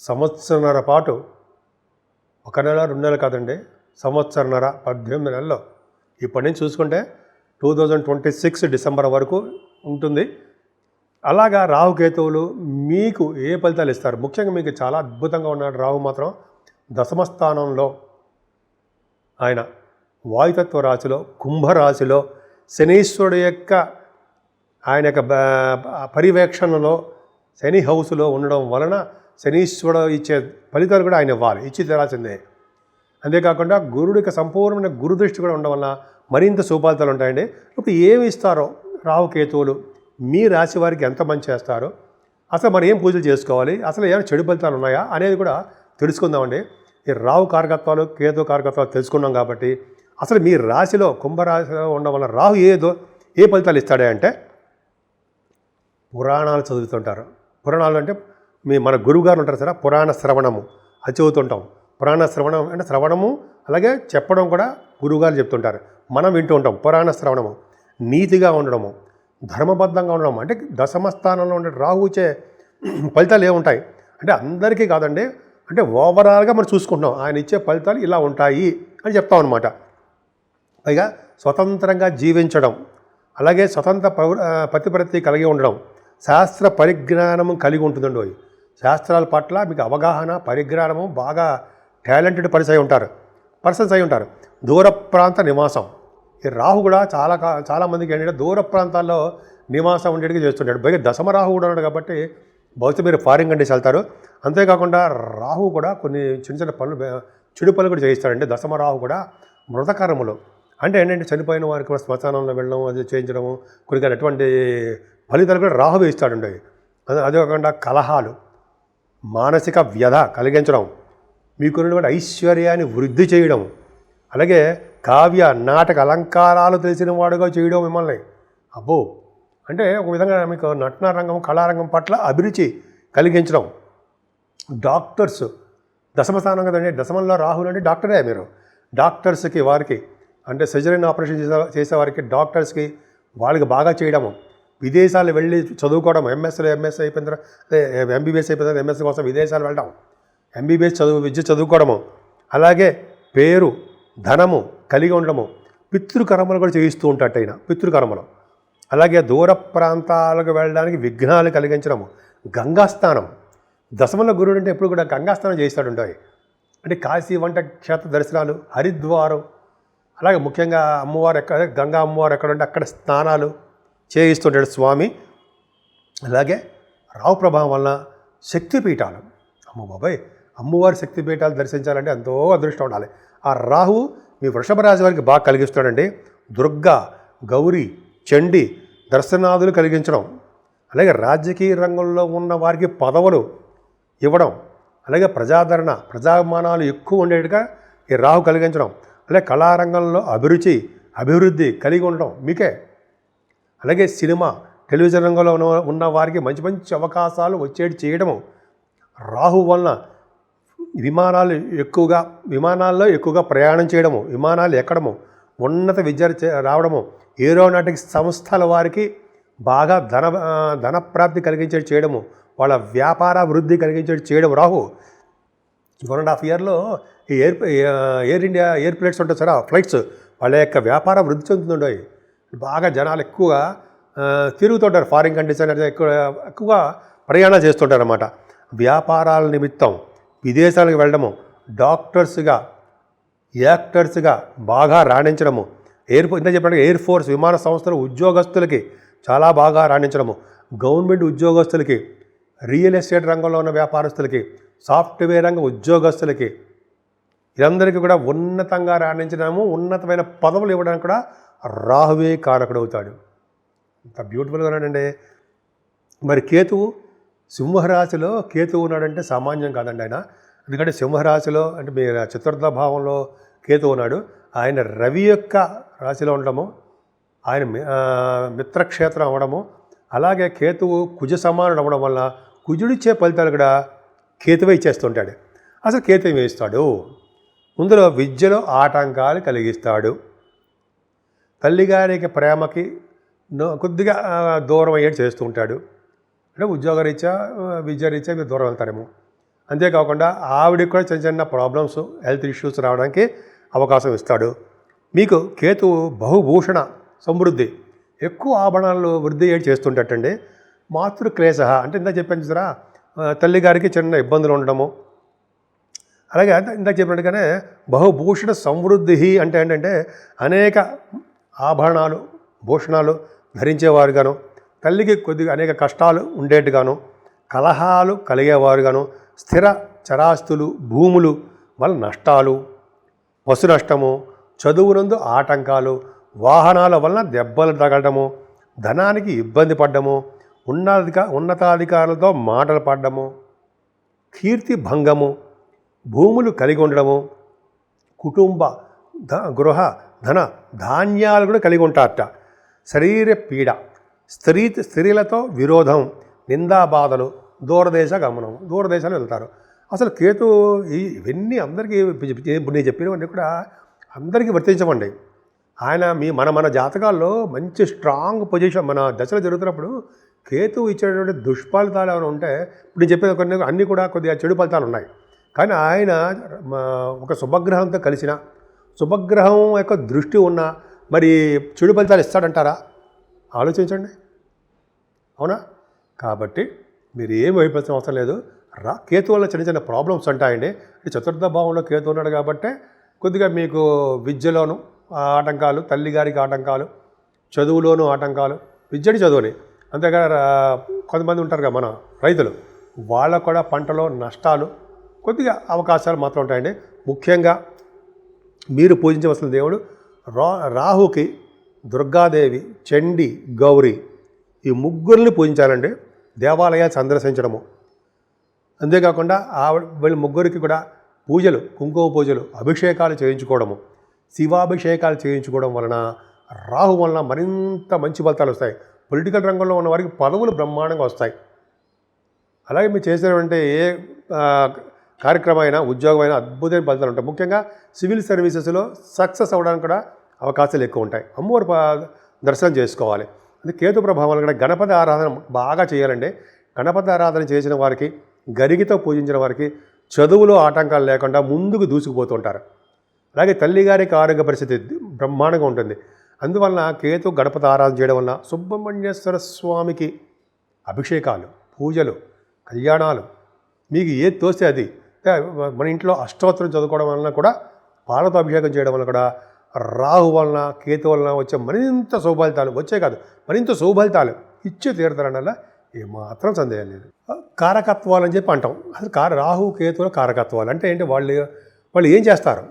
సంవత్సరన్నర పాటు ఒక నెల రెండు నెలలు కాదండి సంవత్సరన్నర పద్దెనిమిది నెలల్లో. ఇప్పటి నుంచి చూసుకుంటే two thousand twenty six December వరకు ఉంటుంది. అలాగా రాహుకేతువులు మీకు ఏ ఫలితాలు ఇస్తారు? ముఖ్యంగా మీకు చాలా అద్భుతంగా ఉన్నాడు రాహు మాత్రం దశమ స్థానంలో ఆయన వాయుతత్వ రాశిలో కుంభరాశిలో శనీశ్వరుడు యొక్క ఆయన యొక్క పర్యవేక్షణలో శని హౌస్లో ఉండడం వలన శనీశ్వరుడు ఇచ్చే ఫలితాలు కూడా ఆయన ఇవ్వాలి ఇచ్చి తెరాల్సిందే. అంతేకాకుండా గురుడికి సంపూర్ణమైన గురు దృష్టి కూడా ఉండడం వల్ల మరింత సుఫలితాలు ఉంటాయండి. ఇప్పుడు ఏమి ఇస్తారో రావుకేతువులు మీ రాశి వారికి ఎంత మంచి చేస్తారో అసలు మరి ఏం పూజలు చేసుకోవాలి అసలు ఏమైనా చెడు ఫలితాలు ఉన్నాయా అనేది కూడా తెలుసుకుందామండి. ఈ రావు కారకత్వాలు కేతు కారకత్వాలు తెలుసుకున్నాం కాబట్టి అసలు మీ రాశిలో కుంభరాశిలో ఉండడం వల్ల రాహు ఏదో ఏ ఫలితాలు ఇస్తాడే అంటే పురాణాలు చదువుతుంటారు. పురాణాలు అంటే మీ మన గురువుగారు ఉంటారు సరే పురాణ శ్రవణము. అది చదువుతుంటాం. పురాణ శ్రవణం అంటే శ్రవణము అలాగే చెప్పడం కూడా గురువుగారు చెప్తుంటారు. మనం వింటూ ఉంటాం పురాణ శ్రవణము. నీతిగా ఉండడము ధర్మబద్ధంగా ఉండడం అంటే దశమ స్థానంలో ఉండే రాహుచే ఫలితాలు ఏముంటాయి అంటే అందరికీ కాదండి అంటే ఓవరాల్గా మనం చూసుకుంటున్నాం. ఆయన ఇచ్చే ఫలితాలు ఇలా ఉంటాయి అని చెప్తాం అనమాట పైగా స్వతంత్రంగా జీవించడం అలాగే స్వతంత్ర పౌర ప్రతిపత్తి కలిగి ఉండడం శాస్త్ర పరిజ్ఞానం కలిగి ఉంటుందండి శాస్త్రాల పట్ల మీకు అవగాహన పరిజ్ఞానము బాగా టాలెంటెడ్ పర్సన్ అయి ఉంటారు. పర్సన్స్ అయి ఉంటారు. దూర ప్రాంత నివాసం. ఈ రాహు కూడా చాలా కా చాలామందికి ఏంటంటే దూర ప్రాంతాల్లో నివాసం ఉండేటికి చేస్తుంటాడు. పైగా దశమ రాహు కూడా ఉన్నాడు కాబట్టి బహుశా మీరు ఫారిన్ కంట్రీస్ వెళ్తారు. అంతేకాకుండా రాహు కూడా కొన్ని చిన్న చిన్న పనులు చెడు పనులు కూడా చేయిస్తాడంటే దశమ రాహు కూడా మృతకరములు అంటే ఏంటంటే చనిపోయిన వారికి కూడా శ్మశానంలో వెళ్ళడం అది చేయించడము కొన్ని అటువంటి ఫలితాలు కూడా రాహు ఇస్తాడండి అదే అదే కాకుండా కలహాలు. మానసిక వ్యధ కలిగించడం మీకున్నటువంటి ఐశ్వర్యాన్ని వృద్ధి చేయడం అలాగే కావ్య నాటక అలంకారాలు తెలిసిన వాడుగా చేయడం మిమ్మల్ని. అబ్బో! అంటే ఒక విధంగా మీకు నటన రంగం కళారంగం పట్ల అభిరుచి కలిగించడం. డాక్టర్స్ దశమ స్థానం కదండి దశమంలో రాహుల్ అంటే డాక్టరే మీరు. డాక్టర్స్కి వారికి అంటే సర్జరీని ఆపరేషన్ చేసే చేసేవారికి డాక్టర్స్కి వాళ్ళకి బాగా చేయడము. విదేశాలు వెళ్ళి చదువుకోవడం ఎంఎస్లో ఎంఎస్ అయిపోయిన తర్వాత ఎంబీబీఎస్ అయిపోయిన తర్వాత ఎంఎస్ కోసం విదేశాలు వెళ్ళడం ఎంబీబీఎస్ చదువు విద్య చదువుకోవడము అలాగే పేరు ధనము కలిగి ఉండడము పితృకర్మలు కూడా చేయిస్తూ ఉంటాడు ఆయన పితృకర్మలు. అలాగే దూర ప్రాంతాలకు వెళ్ళడానికి విఘ్నాలు కలిగించడము గంగాస్నానం. దశమల గురుడు అంటే ఎప్పుడు కూడా గంగాస్నానం చేస్తాడు ఉంటాయి అంటే కాశీ వంట క్షేత్ర దర్శనాలు హరిద్వారం అలాగే ముఖ్యంగా అమ్మవారు ఎక్కడ గంగా అమ్మవారు ఎక్కడ ఉంటే అక్కడ స్నానాలు చేయిస్తుంటాడు స్వామి. అలాగే రావు ప్రభావం వలన శక్తిపీఠాలు. అమ్మ బాబాయ్ అమ్మవారి శక్తిపీఠాలు దర్శించాలంటే ఎంతో అదృష్టం ఉండాలి. ఆ రాహు మీ వృషభ రాశి వారికి బాగా కలిగిస్తాడండి దుర్గా గౌరీ చండి దర్శనాదులు కలిగించడం అలాగే రాజకీయ రంగంలో ఉన్న వారికి పదవులు ఇవ్వడం అలాగే ప్రజాదరణ ప్రజామానాలు ఎక్కువ ఉండేట్టుగా ఈ రాహు కలిగించడం అలాగే కళారంగంలో అభిరుచి అభివృద్ధి కలిగి ఉండడం మీకే అలాగే సినిమా టెలివిజన్ రంగంలో ఉన్న ఉన్న వారికి మంచి మంచి అవకాశాలు వచ్చేటి చేయడము. రాహు వలన విమానాలు ఎక్కువగా విమానాల్లో ఎక్కువగా ప్రయాణం చేయడము విమానాలు ఎక్కడము ఉన్నత విద్య రావడము ఏరోనాటిక్స్ సంస్థల వారికి బాగా ధన ధనప్రాప్తి కలిగించేది చేయడము వాళ్ళ వ్యాపార వృద్ధి కలిగించేది చేయడం రాహు వన్ అండ్ హాఫ్ ఇయర్లో ఈ air air India air plates ఉంటాయి సార్ ఆ ఫ్లైట్స్ వాళ్ళ యొక్క వ్యాపార వృద్ధి చెందుతుండయి. బాగా జనాలు ఎక్కువగా తిరుగుతుంటారు ఫారిన్ కంట్రీస్ అనేది ఎక్కువ ఎక్కువగా ప్రయాణాలు చేస్తుంటారు అన్నమాట వ్యాపారాల నిమిత్తం విదేశాలకు వెళ్ళడము డాక్టర్స్గా యాక్టర్స్గా బాగా రాణించడము ఎయిర్ ఇంత చెప్పినట్టు ఎయిర్ ఫోర్స్ విమాన సంస్థల ఉద్యోగస్తులకి చాలా బాగా రాణించడము గవర్నమెంట్ ఉద్యోగస్తులకి రియల్ ఎస్టేట్ రంగంలో ఉన్న వ్యాపారస్తులకి సాఫ్ట్వేర్ రంగ ఉద్యోగస్తులకి వీరందరికీ కూడా ఉన్నతంగా రాణించడము ఉన్నతమైన పదవులు ఇవ్వడానికి కూడా రాహువే కారకుడవుతాడు. అంత బ్యూటిఫుల్గా ఉన్నాడండి మరి కేతువు సింహరాశిలో కేతువు ఉన్నాడంటే సామాన్యం కాదండి ఆయన. ఎందుకంటే సింహరాశిలో అంటే మీ చతుర్థ భావంలో కేతువు ఉన్నాడు. ఆయన రవి యొక్క రాశిలో ఉండడము ఆయన మి- మిత్రక్షేత్రం అవ్వడము అలాగే కేతువు కుజ సమానుడు అవ్వడం వల్ల కుజుడిచ్చే ఫలితాలు కూడా కేతువే ఇచ్చేస్తుంటాడు. అసలు కేతు వేయిస్తాడు ఇస్తాడు ముందులో విద్యలో ఆటంకాలు కలిగిస్తాడు. తల్లిగారికి ప్రేమకి కొద్దిగా దూరం అయ్యేది చేస్తూ ఉంటాడు. అంటే ఉద్యోగరీత్యా విద్యారీత్యా మీరు దూరం వెళ్తారేమో. అంతేకాకుండా ఆవిడకి కూడా చిన్న చిన్న ప్రాబ్లమ్స్ హెల్త్ ఇష్యూస్ రావడానికి అవకాశం ఇస్తాడు. మీకు కేతు బహుభూషణ సమృద్ధి ఎక్కువ ఆభరణాలు వృద్ధి ఏడు చేస్తుంటట్టండి. మాతృక్లేశ అంటే ఇందాక చెప్పాను చూసారా తల్లిగారికి చిన్న ఇబ్బందులు ఉండడము. అలాగే ఇందాక చెప్పినట్టుగానే బహుభూషణ సమృద్ధి అంటే ఏంటంటే అనేక ఆభరణాలు భూషణాలు ధరించేవారుగాను తల్లికి కొద్దిగా అనేక కష్టాలు ఉండేట్టుగాను కలహాలు కలిగేవారుగాను స్థిర చరాస్తులు భూములు వల్ల నష్టాలు పశు నష్టము చదువునందు ఆటంకాలు వాహనాల వలన దెబ్బలు తగలడము ధనానికి ఇబ్బంది పడ్డము ఉన్నధిక ఉన్నతాధికారులతో మాటలు పడ్డము కీర్తి భంగము భూములు కలిగి ఉండడము కుటుంబ గృహ ధన ధాన్యాలు కూడా కలిగి ఉంటారట. శరీర పీడ స్త్రీ స్త్రీలతో విరోధం నిందాబాధలు దూరదేశ గమనం దూరదేశాలు వెళ్తారు. అసలు కేతు ఇవన్నీ అందరికీ ఇప్పుడు నేను చెప్పినవన్నీ కూడా అందరికీ వర్తించమండి ఆయన మీ మన మన జాతకాల్లో మంచి స్ట్రాంగ్ పొజిషన్ మన దశలు జరుగుతున్నప్పుడు కేతు ఇచ్చేటువంటి దుష్ఫలితాలు ఏమైనా ఉంటే ఇప్పుడు నేను చెప్పిన కొన్ని అన్నీ కూడా కొద్దిగా చెడు ఫలితాలు ఉన్నాయి. కానీ ఆయన ఒక శుభగ్రహంతో కలిసిన శుభగ్రహం యొక్క దృష్టి ఉన్న మరి చెడు ఫలితాలు ఇస్తాడంటారా? ఆలోచించండి. అవునా? కాబట్టి మీరు ఏం అయిపోతున్న అవసరం లేదు. రా కేతు వల్ల చిన్న చిన్న ప్రాబ్లమ్స్ ఉంటాయండి. చతుర్థ భావంలో కేతు ఉన్నాడు కాబట్టి కొద్దిగా మీకు విద్యలోను ఆటంకాలు తల్లిగారికి ఆటంకాలు చదువులోనూ ఆటంకాలు విద్యడి చదువుని. అంతేకాదు రా- కొంతమంది ఉంటారు కదా మన రైతులు. వాళ్ళకు కూడా పంటలో నష్టాలు కొద్దిగా అవకాశాలు మాత్రం ఉంటాయండి. ముఖ్యంగా మీరు పూజించవలసిన దేవుడు రా రాహుకి దుర్గాదేవి చండి గౌరీ ఈ ముగ్గురిని పూజించాలండి. దేవాలయాలు సందర్శించడము. అంతేకాకుండా ఆవిడ వీళ్ళ ముగ్గురికి కూడా పూజలు కుంకుమ పూజలు అభిషేకాలు చేయించుకోవడము. శివాభిషేకాలు చేయించుకోవడం వలన రాహు వలన మరింత మంచి ఫలితాలు వస్తాయి. పొలిటికల్ రంగంలో ఉన్న వారికి పదవులు బ్రహ్మాండంగా వస్తాయి. అలాగే మీరు చేసినటువంటి ఏ కార్యక్రమమైన ఉద్యోగమైన అద్భుతమైన ఫలితాలు ఉంటాయి. ముఖ్యంగా సివిల్ సర్వీసెస్లో సక్సెస్ అవ్వడానికి కూడా అవకాశాలు ఎక్కువ ఉంటాయి. అమ్మవారు దర్శనం చేసుకోవాలి. అంటే కేతు ప్రభావం కూడా గణపతి ఆరాధన బాగా చేయాలండి. గణపతి ఆరాధన చేసిన వారికి గరిగితో పూజించిన వారికి చదువులో ఆటంకాలు లేకుండా ముందుకు దూసుకుపోతుంటారు. అలాగే తల్లిగారికి ఆరోగ్య పరిస్థితి బ్రహ్మాండంగా ఉంటుంది. అందువలన కేతు గణపతి ఆరాధన చేయడం వలన సుబ్రహ్మణ్యేశ్వర స్వామికి అభిషేకాలు పూజలు కళ్యాణాలు మీకు ఏది తోస్తే అది మన ఇంట్లో అష్టోత్తరం చదువుకోవడం వలన కూడా పాలతో అభిషేకం చేయడం వలన కూడా రాహు వలన కేతు వలన వచ్చే మరింత శుభఫలితాలు వచ్చే కాదు మరింత శుభఫలితాలు ఇచ్చే తీరుతారనల్లా ఏమాత్రం సందేహం లేదు. కారకత్వాలు అని చెప్పి అంటాం. అసలు కార రాహు కేతువుల కారకత్వాలు. అంటే ఏంటి వాళ్ళు వాళ్ళు ఏం చేస్తారు?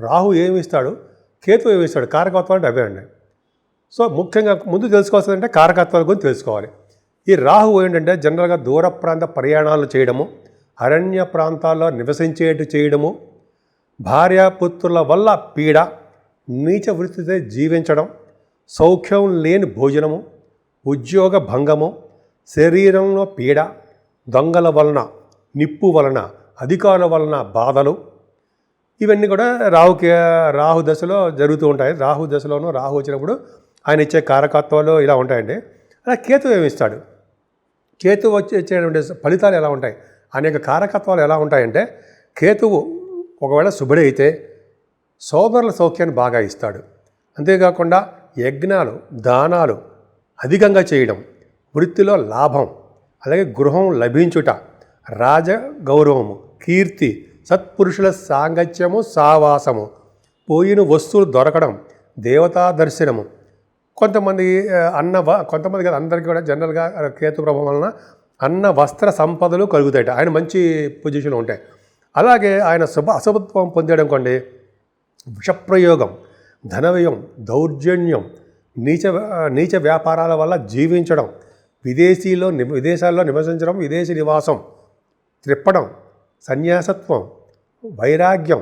రాహు ఏమి ఇస్తాడు? కేతు ఏమి ఇస్తాడు? కారకత్వాలు అంటే అవే అండి. సో ముఖ్యంగా ముందు తెలుసుకోవాల్సిందంటే కారకత్వాల గురించి తెలుసుకోవాలి. ఈ రాహు ఏంటంటే జనరల్గా దూర ప్రాంత ప్రయాణాలు చేయడము అరణ్య ప్రాంతాల్లో నివసించేట్టు చేయడము భార్యాపుత్రుల వల్ల పీడ నీచ వృత్తితో జీవించడం సౌఖ్యం లేని భోజనము ఉద్యోగ భంగము శరీరంలో పీడ దొంగల వలన నిప్పు వలన అధికారుల వలన బాధలు ఇవన్నీ కూడా రాహుకి రాహు దశలో జరుగుతూ ఉంటాయి. రాహు దశలోనూ రాహు వచ్చినప్పుడు ఆయన ఇచ్చే కారకత్వాలు ఇలా ఉంటాయండి. అలా కేతు ఏమిస్తాడు కేతు వచ్చి ఇచ్చేటువంటి ఫలితాలు ఎలా ఉంటాయి? అనేక కారకత్వాలు ఎలా ఉంటాయంటే కేతువు ఒకవేళ శుభుడే అయితే సోదరుల సౌఖ్యాన్ని బాగా ఇస్తాడు. అంతేకాకుండా యజ్ఞాలు దానాలు అధికంగా చేయడం వృత్తిలో లాభం అలాగే గృహం లభించుట రాజ గౌరవము కీర్తి సత్పురుషుల సాంగత్యము సావాసము పోయిన వస్తువులు దొరకడం దేవతా దర్శనము. కొంతమంది అన్న కొంతమంది కదా అందరికీ కూడా జనరల్గా కేతు ప్రభావం వలన అన్న వస్త్ర సంపదలు కలుగుతాయి ఆయన మంచి పొజిషన్లో ఉంటాయి అలాగే ఆయన శుభ అశుభత్వం పొందడం అనుకోండి. విషప్రయోగం ధనవ్యయం దౌర్జన్యం నీచ నీచ వ్యాపారాల వల్ల జీవించడం విదేశీలో ని- విదేశాల్లో నివసించడం విదేశీ నివాసం త్రిప్పడం సన్యాసత్వం వైరాగ్యం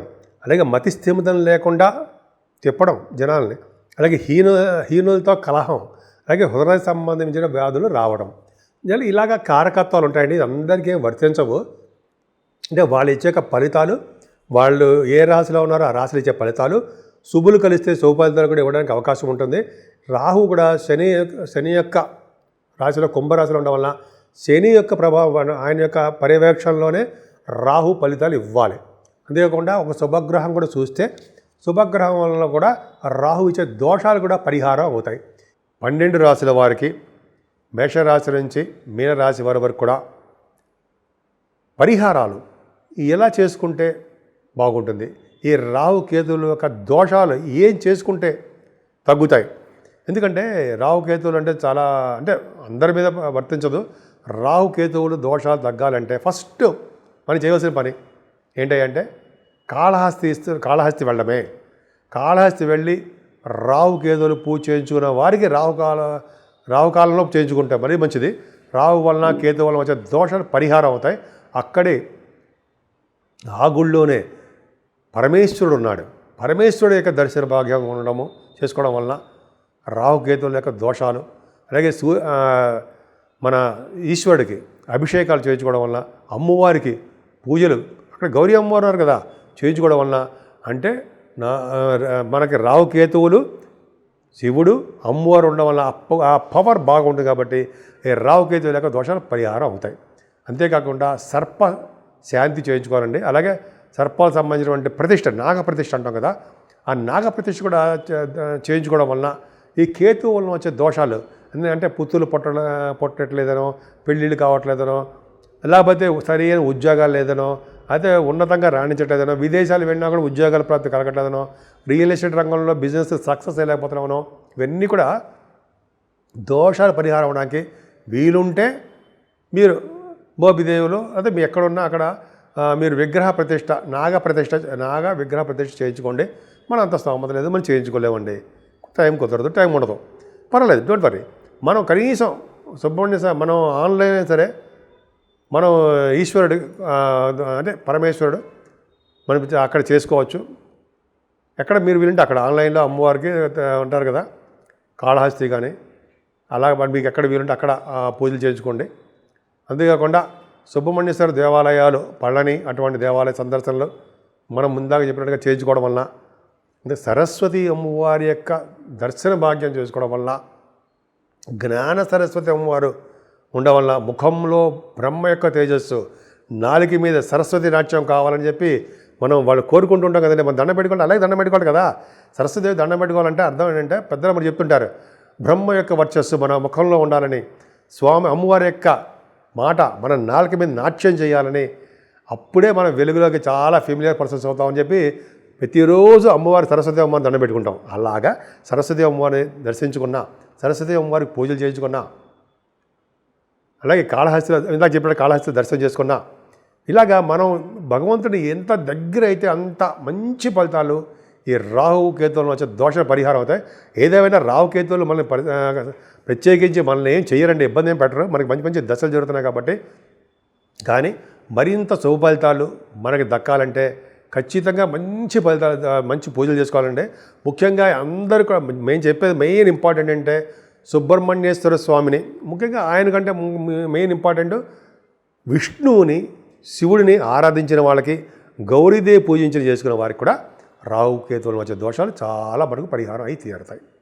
అలాగే మతి స్థిమితం లేకుండా తిప్పడం జనాల్ని అలాగే హీను హీనులతో కలహం అలాగే హృదయ సంబంధించిన వ్యాధులు రావడం. అంటే ఇలాగ కారకత్వాలు ఉంటాయండి అందరికీ వర్తించవు. అంటే వాళ్ళు ఇచ్చే ఫలితాలు వాళ్ళు ఏ రాశిలో ఉన్నారో ఆ రాశిలో ఇచ్చే ఫలితాలు శుభులు కలిస్తే శుభ ఫలితాలు కూడా ఇవ్వడానికి అవకాశం ఉంటుంది. రాహు కూడా శని యొక్క- శని యొక్క రాశిలో కుంభరాశిలో ఉండడం వలన శని యొక్క ప్రభావం ఆయన యొక్క పర్యవేక్షణలోనే రాహు ఫలితాలు ఇవ్వాలి. అంతేకాకుండా ఒక శుభగ్రహం కూడా చూస్తే శుభగ్రహం వలన కూడా రాహు ఇచ్చే దోషాలు కూడా పరిహారం అవుతాయి. పన్నెండు రాశుల వారికి మేషరాశి నుంచి మీనరాశి వారి వరకు కూడా పరిహారాలు ఎలా చేసుకుంటే బాగుంటుంది? ఈ రావు కేతువుల యొక్క దోషాలు ఏం చేసుకుంటే తగ్గుతాయి? ఎందుకంటే రాహు కేతువులు అంటే చాలా అంటే అందరి మీద వర్తించదు. రాహు కేతువులు దోషాలు తగ్గాలంటే ఫస్ట్ మనం చేయవలసిన పని ఏంటంటే కాళహస్తి ఇస్తూ కాళహస్తి వెళ్ళడమే. కాళహస్తి వెళ్ళి రాహు కేతువులు పూజ చేయించుకున్న వారికి రావు కాలంలో చేయించుకుంటే మరీ మంచిది. రావు వలన కేతు వలన వచ్చే దోషాలు పరిహారం అవుతాయి. అక్కడే ఆ గుళ్ళోనే పరమేశ్వరుడు ఉన్నాడు. పరమేశ్వరుడు యొక్క దర్శన భాగ్యం ఉండడము చేసుకోవడం వలన రాహుకేతువుల యొక్క దోషాలు అలాగే సూ మన ఈశ్వరుడికి అభిషేకాలు చేయించుకోవడం వలన అమ్మవారికి పూజలు అక్కడ గౌరీ అమ్మవారు ఉన్నారు కదా చేయించుకోవడం వలన అంటే నా మనకి రాహుకేతువులు శివుడు అమ్మవారు ఉండడం వల్ల ఆ ఆ పవర్ బాగుంటుంది కాబట్టి రావుకేతు లేక దోషాలు పరిహారం అవుతాయి. అంతేకాకుండా సర్ప శాంతి చేయించుకోవాలండి. అలాగే సర్పాలకు సంబంధించినటువంటి ప్రతిష్ట నాగ ప్రతిష్ట అంటాం కదా ఆ నాగ ప్రతిష్ట కూడా చే- చేయించుకోవడం వలన ఈ కేతు వలన వచ్చే దోషాలు ఎందుకంటే పుత్తులు పొట్ట పొట్టట్లేదనో పెళ్ళిళ్ళు కావట్లేదనో లేకపోతే సరైన ఉద్యోగాలు లేదనో అయితే ఉన్నతంగా రాణించట్లేదనో విదేశాలు వెళ్ళినా కూడా ఉద్యోగాల ప్రాప్తి కలగట్లేదనో రియల్ ఎస్టేట్ రంగంలో బిజినెస్ సక్సెస్ అయ్యలేకపోతున్నామనో ఇవన్నీ కూడా దోషాలు పరిహారం అవడానికి వీలుంటే మీరు మోపిదేవులు అదే మీ ఎక్కడున్నా అక్కడ మీరు విగ్రహ ప్రతిష్ట నాగ ప్రతిష్ట నాగ విగ్రహ ప్రతిష్ట చేయించుకోండి. మనం అంత స్తోమత లేదు మనం చేయించుకోలేమండి. టైం కుదరదు టైం ఉండదు. పర్వాలేదు డోంట్ వరీ. మనం కనీసం సుబ్రహ్మణ్య స్వామి మనం ఆన్లైన్ అయినా సరే మనం ఈశ్వరుడు అంటే పరమేశ్వరుడు మనం అక్కడ చేసుకోవచ్చు. ఎక్కడ మీరు వీలుంటే అక్కడ. ఆన్లైన్లో అమ్మవారికి ఉంటారు కదా కాళహస్తి కానీ అలాగే మరి మీకు ఎక్కడ వీలుంటే అక్కడ పూజలు చేయించుకోండి. అంతేకాకుండా సుబ్రహ్మణ్యేశ్వర దేవాలయాలు పళ్ళని అటువంటి దేవాలయ సందర్శనలు మనం ముందాక చెప్పినట్టుగా చేయించుకోవడం వలన అంటే సరస్వతి అమ్మవారి యొక్క దర్శన భాగ్యం చేసుకోవడం వల్ల జ్ఞాన సరస్వతి అమ్మవారు ఉండడం వల్ల ముఖంలో బ్రహ్మ యొక్క తేజస్సు నాలుగు మీద సరస్వతి నాట్యం కావాలని చెప్పి మనం వాళ్ళు కోరుకుంటుంటాం కదండి. మనం దండం పెట్టుకుంటే అలాగే దండం పెట్టుకోవాలి కదా. సరస్వతిదేవి దండం పెట్టుకోవాలంటే అర్థం ఏంటంటే పెద్దలు మరి చెప్తుంటారు బ్రహ్మ యొక్క వర్చస్సు మన ముఖంలో ఉండాలని స్వామి అమ్మవారి యొక్క మాట మన నాలుక మీద నాట్యం చేయాలని అప్పుడే మనం వెలుగులోకి చాలా ఫెమిలియర్ పర్సన్స్ అవుతామని చెప్పి ప్రతిరోజు అమ్మవారి సరస్వతి అమ్మవారిని దండం పెట్టుకుంటాం. అలాగా సరస్వతి అమ్మవారిని దర్శించుకున్నా సరస్వతి అమ్మవారికి పూజలు చేయించుకున్నా అలాగే కాళహస్తి ఇందాక చెప్పిన కాళహస్తి దర్శనం చేసుకున్నా ఇలాగా మనం భగవంతుడిని ఎంత దగ్గర అయితే అంత మంచి ఫలితాలు ఈ రాహు కేతువులను వచ్చే దోష పరిహారం అవుతాయి. ఏదేమైనా రాహు కేతువులు మనల్ని పరి ప్రత్యేకించి మనల్ని ఏం చేయరండి ఇబ్బంది ఏం పెట్టరు. మనకి మంచి మంచి దశలు జరుగుతున్నాయి కాబట్టి. కానీ మరింత శుభ ఫలితాలు మనకి దక్కాలంటే ఖచ్చితంగా మంచి ఫలితాలు మంచి పూజలు చేసుకోవాలంటే ముఖ్యంగా అందరూ కూడా మేము చెప్పేది మెయిన్ ఇంపార్టెంట్ అంటే సుబ్రహ్మణ్యేశ్వర స్వామిని ముఖ్యంగా ఆయన కంటే మెయిన్ ఇంపార్టెంట్ విష్ణువుని శివుడిని ఆరాధించిన వాళ్ళకి గౌరీదేవి పూజించిన చేసుకున్న వారికి కూడా రాహుకేతువుల మధ్య దోషాలు చాలా మనకు పరిహారం అయి తీరుతాయి.